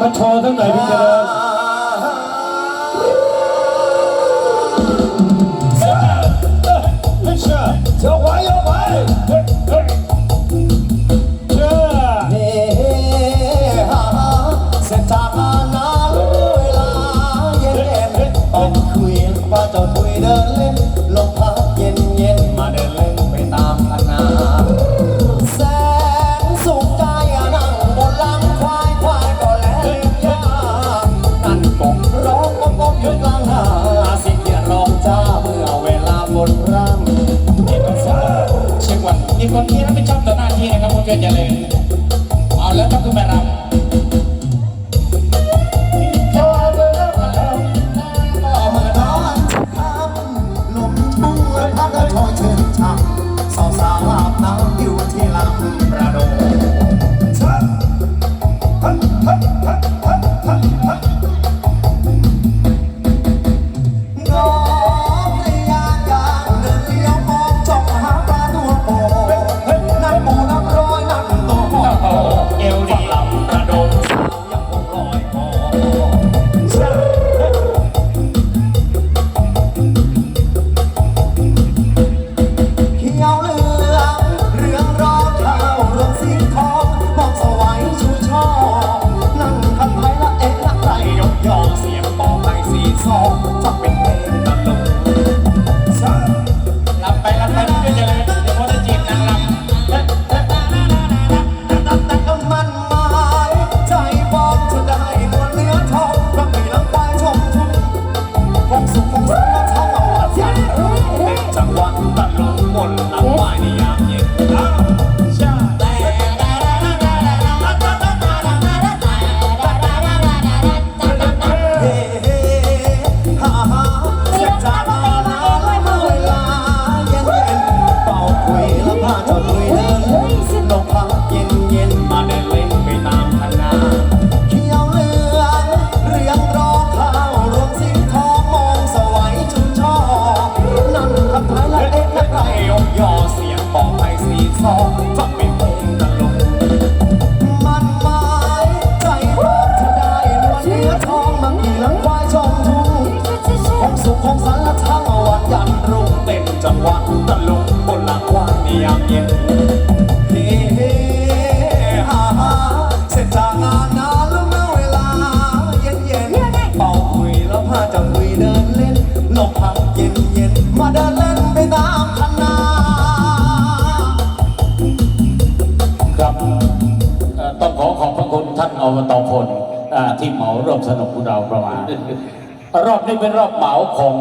มาโชว์สักหน่พี่เจริญ คนที่รับผิดชองต่อหน้าที่นะครับคุณเกิดเจริญเอาแล้วต้องขึ้นไปรำเมื่อนอนค่ำลมทุ่งพัดโชยชื่นช่ำสาวสาวอาบน้ำอยู่ที่ลำประดง สีซองเป็นเพลงตลกรำไปรำไปคุณเกิดเจริญเดี๋ยวพ่อจะจีบนางรำแต่แต่ก็มันหมายใจบอกจะได้นวลเนื้อทองรักไม่ลังควายชมทุ่งคงสุขคงสันและท้องเอาวัดยันเป็นจังหวะตลกมนต์ เสียงบอกไปสีซองฟังเป็นเพลงตลกมันหมายใจพร้อมจะได้นวลเนื้อทองมังกี่หลังควายชมทุ่งคงสุขคงสันละทั้งวันยันรุ่งเต้นจังหวะตะลุกบนหลังควายในยามเย็นเฮ้เฮ้ฮ่าฮ่าเสร็จจากงานนานแล้วเมื่อเวลา เย็นเย็นเป่าคุยแล้วพาจ้าคุยเดินเล่นลมพัดเย็นเย็นมาเดินเล่นไปตามคณะค คุณท่านอบตพลอ่าที่เหมาร่วมสนุกของเราประมาณ รอบนี้เป็นรอบเหมาของ